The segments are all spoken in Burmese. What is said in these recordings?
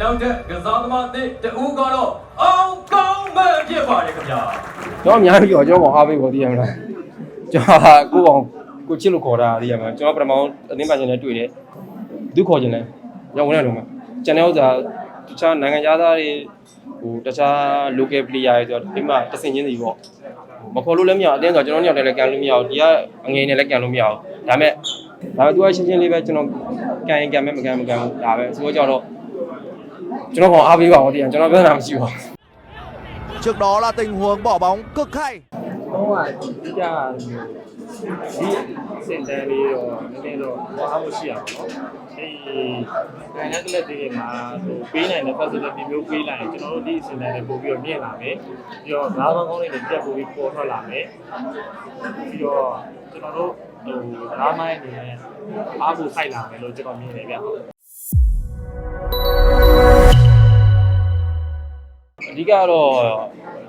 နောက်ထပ်ကစားသမားအသစ်တဦးကတော့အောင်ကောင်းမှန်ဖြစ်ပါတယ်ခင်ဗျာကျွန်တော်အများကြီးပြောကျွန်တော်အားပေးဖို့သိရမလားကျွန်တော်ကိုအောင်ကိုချစ်လို့ခေါ်တာသိရမလားကျွန်တော်ပထမအသင်းပါရှင်နဲ့တွေ့တယ်သူခေါ်ခြင်းလဲရောက်ဝင်တယ်လို့မှာကျန်တဲ့ဥစ္စာတခြားနိုင်ငံသားတွေဟိုတခြား local player တွေဆိုတော့ဒီမှာတဆင်ချင်းစီပေါ့မခေါ်လို့လည်းမရအတင်းဆိုကျွန်တော်ညောင်တယ်လည်းကန်လို့မရဘူးဒီကအငယ်နဲ့လည်းကန်လို့မရဘူးဒါမဲ့ဒါပေမဲ့သူကရှင်းရှင်းလေးပဲကျွန်တော်ကန်ရင်ကန်မဲ့မကန်မကန်ဘူးဒါပဲဆိုတော့ကြတော့ ကျွန်တော်ကအားပေးပါအောင်တရားကျွန်တော်ပြောတာမရှိပါဘူး Trước đó là tình huống bỏ bóng cực hay တော့ကအဓိကဒီစင်တန်လေးတော့နည်းနည်းတော့ဝါမှုရှိရပါတော့။အဲဒီနိုင်ငံကလပ်တွေမှာဟိုပေးနိုင်တဲ့ facility မျိုးပေးလိုက်ရင်ကျွန်တော်တို့ဒီစင်တန်လေးပို့ပြီးတော့မြင့်လာမယ်။ပြီးတော့ငါးဘန်းကောင်းလေးတွေတက်ပို့ပြီးပေါ်ထွက်လာမယ်။ပြီးတော့ကျွန်တော်တို့ဟိုဓာမိုင်းအနေနဲ့အားကိုစိုက်လာမယ်လို့ကျွန်တော်မြင်တယ်ဗျ။ အဓိကတော့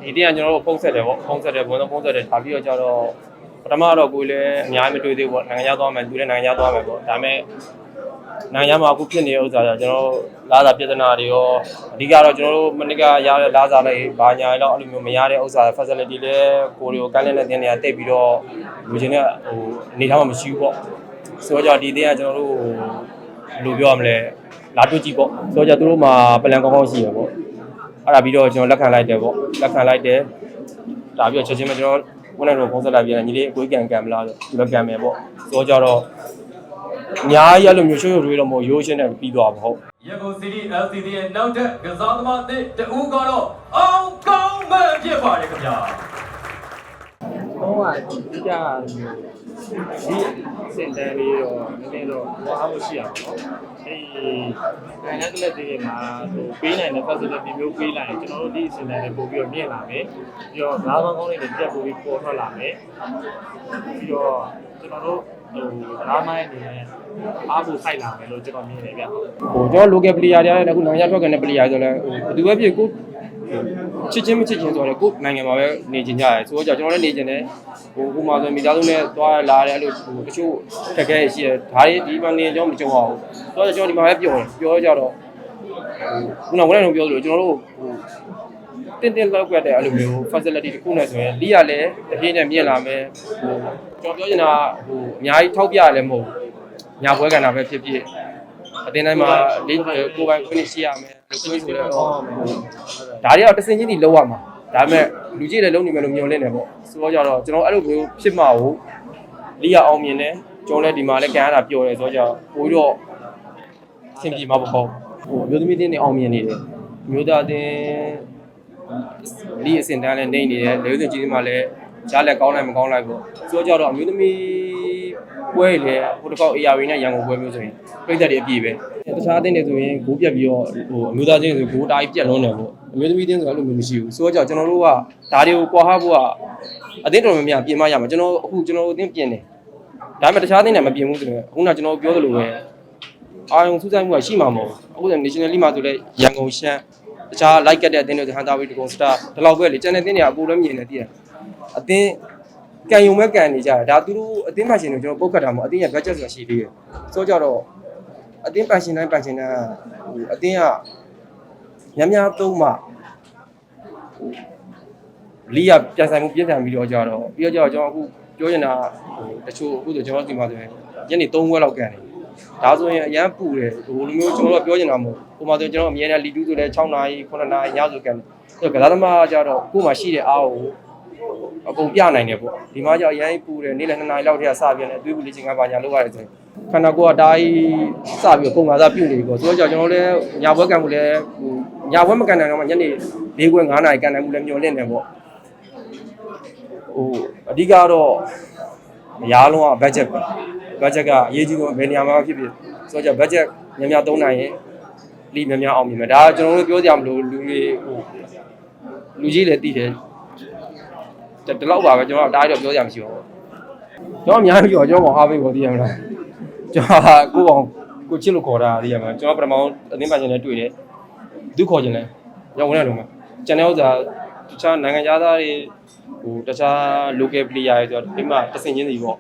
ဒီတည်းကကျွန်တော်တို့ဖုန်းဆက်တယ်ပေါ့ဖုန်းဆက်တယ်ဘုံတော့ဖုန်းဆက်တယ်ဒါပြီးတော့ကျတော့ပထမတော့ကိုယ်လည်းအများကြီးမတွေ့သေးဘူးပေါ့နိုင်ငံခြားသွားမယ်သူလည်းနိုင်ငံခြားသွားမယ်ပေါ့ဒါပေမဲ့နိုင်ငံခြားမှာအခုဖြစ်နေတဲ့ဥစ္စာကကျွန်တော်တို့လာစာပြဿနာတွေရောအဓိကတော့ကျွန်တော်တို့မနစ်ကရတဲ့လာစာလေးဘာညာလည်းအဲ့လိုမျိုးမရတဲ့ဥစ္စာ facility လည်းကိုယ်တွေကိုကမ်းလှမ်းတဲ့တင်းတွေကတိတ်ပြီးတော့လူချင်းတဲ့ဟိုအနေထားမှမရှိဘူးပေါ့ဆိုတော့ဒီတင်းကကျွန်တော်တို့ဘယ်လိုပြောရမလဲလာတွေ့ကြည့်ပေါ့ဆိုတော့သူတို့မှာပလန်ကောင်းကောင်းရှိရပေါ့ အဲ့ဒါပြီးတော့ကျွန်တော်လက်ခံလိုက်တယ်ပေါ့လက်ခံလိုက်တယ်ဒါပြီးတော့ချက်ချင်းပဲကျွန်တော်ဝန်ထမ်းတို့ဖုန်းဆက်လိုက်ပြန်ညီလေးအကွေးကန်ကန်မလားဆိုဒီလိုကန်မယ်ပေါ့ဆိုတော့ကြတော့အများကြီးအဲ့လိုမျိုးရွှေရွှေတွေတော့မဟုတ်ရိုးရှင်းနဲ့ပြီးသွားပါဟုတ်ရန်ကုန်စီးတီး LCD ရဲ့နောက်ထပ်ကစားသမားအသစ်တဦးကတော့အောင်ကောင်းမှန်ဖြစ်ပါတယ်ခင်ဗျာတော့ကအဓိက ဒီစင်တန်လေးတော့နည်းနည်းတော့ဝါမှုရှိရပါတော့။အဲဒီနိုင်ငံကလပ်တွေမှာဟိုပေးနိုင်တဲ့ facility မျိုးပေးလိုက်ရင်ကျွန်တော်တို့ဒီစင်တန်လေးပို့ပြီးတော့မြင့်လာမယ်။ပြီးတော့ငါးဘန်းကောင်းလေးတွေတက်ပို့ပြီးပေါ်ထွက်လာမယ်။ပြီးတော့ကျွန်တော်တို့ဟိုဓာမိုင်းအနေနဲ့အားကိုစိုက်လာမယ်လို့ကျွန်တော်မြင်တယ်ဗျ။ဟိုကျွန်တော် local player တွေလည်းအခုနိုင်ငံခြားထွက်ကနေ player ဆိုလည်းဟိုဘယ်သူပဲဖြစ်ကို ချစ်ချင်းမချစ်ချင်းဆိုတော့ကိုနိုင်ငံမှာပဲနေကြရတယ်ဆိုတော့ကျွန်တော်လည်းနေကြတယ်ဟိုဟိုမှာဆိုမိသားစုနဲ့သွားလာတယ်အဲ့လိုဟိုတချို့ခက်ခဲရှိတယ်ဒါတွေဒီမှာနေကျွန်တော်မကြုံအောင်ဆိုတော့ကျွန်တော်ဒီမှာပဲပြောတယ်ပြောကြတော့ခုနကဝန်ထမ်းတို့ပြောသလိုကျွန်တော်တို့ဟိုတင်းတင်းလောက်ကွက်တဲ့အဲ့လိုမျိုး facility တစ်ခုနဲ့ဆိုရင်လီရလည်းတစ်ပြေးနဲ့မြင့်လာမယ်ဟိုကျွန်တော်ပြောချင်တာဟိုအများကြီးထောက်ပြရလည်းမဟုတ်ညာပွဲကဏ္ဍပဲဖြစ်ဖြစ် အတင်းတိုင်းမှာလေးကိုယ်ပိုင် finish ရမယ်လို့ဆိုဆိုလဲဟောဒါတွေကတော့တစင်ချင်းတီလောက်ရမှာဒါပေမဲ့လူကြီးလည်းလုံးနေမယ်လို့မျှော်လင့်တယ်ပေါ့ဆိုတော့ကြတော့ကျွန်တော်အဲ့လိုမျိုးဖြစ်မှာကိုလီရအောင်မြင်တယ်ကျွန်တော်လည်းဒီမှာလည်းကန်ရတာပျော်တယ်ဆိုတော့ကြပို့ပြီးတော့အဆင်ပြေမှာပေါ့ဟိုအမျိုးသမီးတင်းတွေအောင်မြင်နေတယ်အမျိုးသားတင်းလီအစင်တန်းလည်းနေနေတယ်လေဦးစင်ကြီးမှာလည်းကြားလက်ကောင်းလိုက်မကောင်းလိုက်ပေါ့ဆိုတော့ကြတော့အမျိုးသမီး ပွဲလေဟိုတစ်ခေါက် ARV နဲ့ရန်ကုန်ပွဲမျိုးဆိုရင်ပြည်သက်တွေအပြည့်ပဲတခြားအတင်းတွေဆိုရင်ဂိုးပြက်ပြီးတော့ဟိုအမျိုးသားချင်းဆိုဂိုးတားကြီးပြက်လုံးတယ်ပေါ့အမျိုးသမီးတင်းဆိုအဲ့လိုမျိုးမရှိဘူးဆိုတော့ကြကျွန်တော်တို့ကဒါတွေကိုကွာဟဖို့ကအတင်းတော်များများပြင်မရမှာကျွန်တော်အခုကျွန်တော်တို့အတင်းပြင်တယ်ဒါပေမဲ့တခြားအတင်းတွေမပြင်ဘူးဆိုတော့အခုနကကျွန်တော်ပြောသလိုပဲအာယုံစူးစိုက်မှုကရှိမှာမဟုတ်ဘူးအခုဆို national league မှာဆိုလဲရန်ကုန်ရှမ်းတခြား like ကတဲ့အတင်းတွေဟန်တာဝေးတကုံ star ဒီလောက်ပဲလေကျန်တဲ့အတင်းတွေကအကိုလည်းမြင်နေတည်တယ်အတင်း ကန်ယုံမဲ့ကန်နေကြတာဒါသူတို့အတင်းမှရှင်တွေကျွန်တော်ပုတ်ခတ်တာမဟုတ်အတင်းရဲ့ budget ဆိုတာရှိသေးတယ်ဆိုတော့ကြတော့အတင်းပန်ရှင်တိုင်းပန်ရှင်တိုင်းဟိုအတင်းကများများသုံးမှလီးရပြန်ဆိုင်မှုပြည့်စုံပြီးတော့ကြတော့ပြီးတော့ကြတော့ကျွန်တော်အခုပြောချင်တာဟိုတချို့အခုဆိုကျွန်တော်ဒီမှာဆိုရင်ညနေ3ဝက်လောက်ကန်နေဒါဆိုရင်အရန်ပူတယ်ဟိုလိုမျိုးကျွန်တော်တို့ပြောချင်တာမဟုတ်ဟိုမှာဆိုကျွန်တော်အမြဲတမ်းလီတူးဆိုလဲ6နာရီ9နာရီညဆိုကန်တယ်ဆိုတော့ကစားသမားကကြတော့ကို့မှာရှိတဲ့အားကို အကုန်ပြနိုင်တယ်ပေါ့ဒီမှာကျအရန်ပူတယ်နေ့လယ်2နာရီလောက်တည်းကစပြနေတယ်တွေးဘူးလေချင်းကပါညာလောက်ရတယ်ဆိုရင်ခန္ဓာကိုယ်ကဒါကြီးစပြီးပုံမှန်စားပြုတ်နေပြီပေါ့ဆိုတော့ကျွန်တော်လည်းညာဘွဲကန်မှုလည်းဟိုညာဘွဲမကန်နိုင်တော့မှညနေ၄ခွဲ9နာရီကန်နိုင်မှုလည်းမျောလင့်တယ်ပေါ့ဟိုအဓိကတော့အရားလုံးက budget ပဲ budget ကအရေးကြီးဆုံးဘယ်နေရာမှာဖြစ်ဖြစ်ဆိုတော့ budget များများသုံးနိုင်ရင်လီများများအောင်မြင်မယ်ဒါကကျွန်တော်တို့ပြောကြမလို့လူတွေဟိုလူကြီးလည်းတည်တယ် ဒီလောက်ပါပဲကျွန်တော်တားရတော့ပြောကြမှမရှိပါဘူးကျွန်တော်အများကြီးပြောကျွန်တော်အားပေးဖို့သိရမလားကျွန်တော်ကိုအောင်ကိုချစ်လို့ခေါ်တာသိရမလားကျွန်တော်ပထမအသင်းပါရှင်နဲ့တွေ့တယ်သူခေါ်ခြင်းလဲရောက်ဝင်တယ်လို့မှာကျန်တဲ့ဥစ္စာတခြားနိုင်ငံသားတွေဟိုတခြား local player တွေဆိုတော့ဒီမှာတဆင်ချင်းစီပေါ့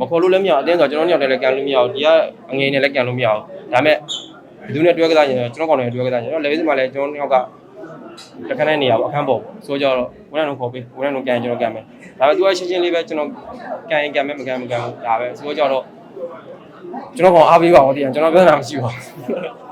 မခေါ်လို့လည်းမရအတင်းဆိုကျွန်တော်ညောင်တယ်လည်းကန်လို့မရဘူးဒီကအငယ်နဲ့လည်းကန်လို့မရဘူးဒါပေမဲ့ဘယ်သူနဲ့တွဲကစားရင်ကျွန်တော်ကောင်နဲ့တွဲကစားရင်တော့ level မှာလည်းကျွန်တော်နှစ်ယောက်က တခါနဲ့နေရပါအခန်းပေါ်ဆိုကြတော့ဝန်ထမ်းတို့ခေါ်ပေးဝန်ထမ်းတို့ကန်ကျွန်တော်ကန်မယ်ဒါပေမဲ့သူကရှင်းရှင်းလေးပဲကျွန်တော်ကန်ရင်ကန်မယ်မကန်မကန်ဘူးဒါပဲဆိုကြတော့ကျွန်တော်ကောင်အားပေးပါအောင်တည်ရင်ကျွန်တော်ပြောတာမရှိပါဘူး